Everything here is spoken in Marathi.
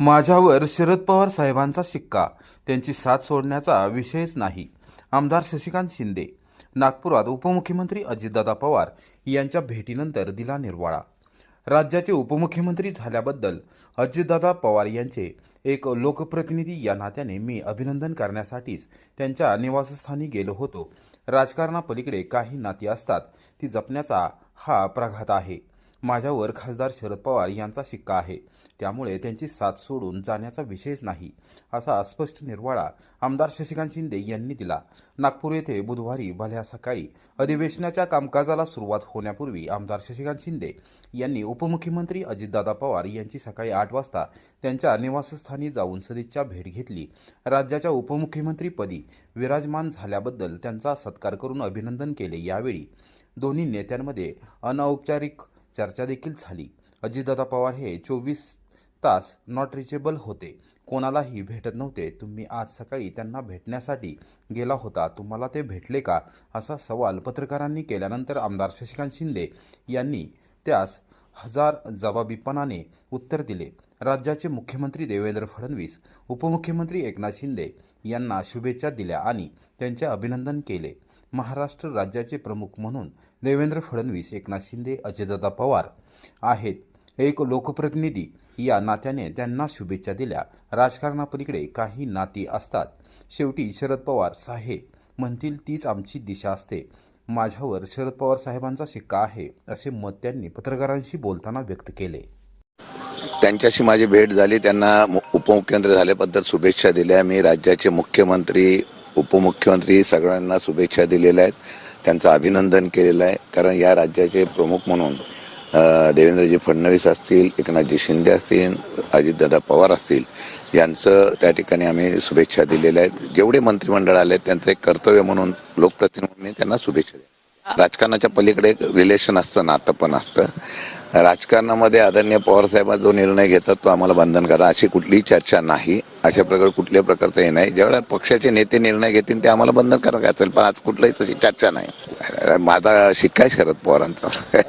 माझ्यावर शरद पवार साहेबांचा शिक्का. त्यांची साथ सोडण्याचा विषयच नाही. आमदार शशिकांत शिंदे नागपुरात उपमुख्यमंत्री अजितदादा पवार यांच्या भेटीनंतर दिला निर्वाळा. राज्याचे उपमुख्यमंत्री झाल्याबद्दल अजितदादा पवार यांचे एक लोकप्रतिनिधी या नात्याने मी अभिनंदन करण्यासाठीच त्यांच्या निवासस्थानी गेलो होतो. राजकारणापलीकडे काही नाती असतात ती जपण्याचा हा प्रघात आहे. माझ्यावर खासदार शरद पवार यांचा शिक्का आहे. त्यामुळे त्यांची साथ सोडून जाण्याचा विषयच नाही असा स्पष्ट निर्वाळा आमदार शशिकांत शिंदे यांनी दिला. नागपूर येथे बुधवारी भल्या सकाळी अधिवेशनाच्या कामकाजाला सुरुवात होण्यापूर्वी आमदार शशिकांत शिंदे यांनी उपमुख्यमंत्री अजितदादा पवार यांची सकाळी आठ वाजता त्यांच्या निवासस्थानी जाऊन सदिच्छा भेट घेतली. राज्याच्या उपमुख्यमंत्रीपदी विराजमान झाल्याबद्दल त्यांचा सत्कार करून अभिनंदन केले. यावेळी दोन्ही नेत्यांमध्ये अनौपचारिक चर्चा देखील झाली. अजितदादा पवार हे चोवीस तास नॉट रिचेबल होते. कोणालाही भेटत नव्हते. तुम्ही आज सकाळी त्यांना भेटण्यासाठी गेला होता. तुम्हाला ते भेटले का? असा सवाल पत्रकारांनी केल्यानंतर आमदार शशिकांत शिंदे यांनी त्यास हजार जबाबीपणाने उत्तर दिले. राज्याचे मुख्यमंत्री देवेंद्र फडणवीस उपमुख्यमंत्री एकनाथ शिंदे यांना शुभेच्छा दिल्या आणि त्यांचे अभिनंदन केले. महाराष्ट्र राज्याचे प्रमुख म्हणून देवेंद्र फडणवीस एकनाथ शिंदे अजयदादा पवार आहेत. एक लोकप्रतिनिधी या नात्याने त्यांना शुभेच्छा दिल्या. राजकारणापलीकडे काही नाती असतात. शेवटी शरद पवार साहेब म्हणतील तीच आमची दिशा असते. माझ्यावर शरद पवार साहेबांचा शिक्का आहे असे मत त्यांनी पत्रकारांशी बोलताना व्यक्त केले. त्यांच्याशी माझी भेट झाली. त्यांना मु- उपमुख्यमंत्री झाल्याबद्दल शुभेच्छा दिल्या. मी राज्याचे मुख्यमंत्री उपमुख्यमंत्री सगळ्यांना शुभेच्छा दिलेल्या आहेत. त्यांचं अभिनंदन केलेलं आहे. कारण या राज्याचे प्रमुख म्हणून देवेंद्रजी फडणवीस असतील एकनाथजी शिंदे असतील अजितदादा पवार असतील यांचं त्या ठिकाणी आम्ही शुभेच्छा दिलेल्या आहेत. जेवढे मंत्रिमंडळ आले त्यांचं एक कर्तव्य म्हणून लोकप्रतिनिधी त्यांना शुभेच्छा द्या राजकारणाच्या पलीकडे एक रिलेशन असतं नातं पण असतं. राजकारणामध्ये आदरणीय पवारसाहेब जो निर्णय घेतात तो आम्हाला बंधन करा अशी कुठलीही चर्चा नाही. अशा प्रकारे कुठल्याही प्रकारचं हे नाही. ज्यावेळेला पक्षाचे नेते निर्णय घेतील ते आम्हाला बंधनकारक असेल पण आज कुठलाही तशी चर्चा नाही. माझा शिक्का आहे शरद पवारांचा.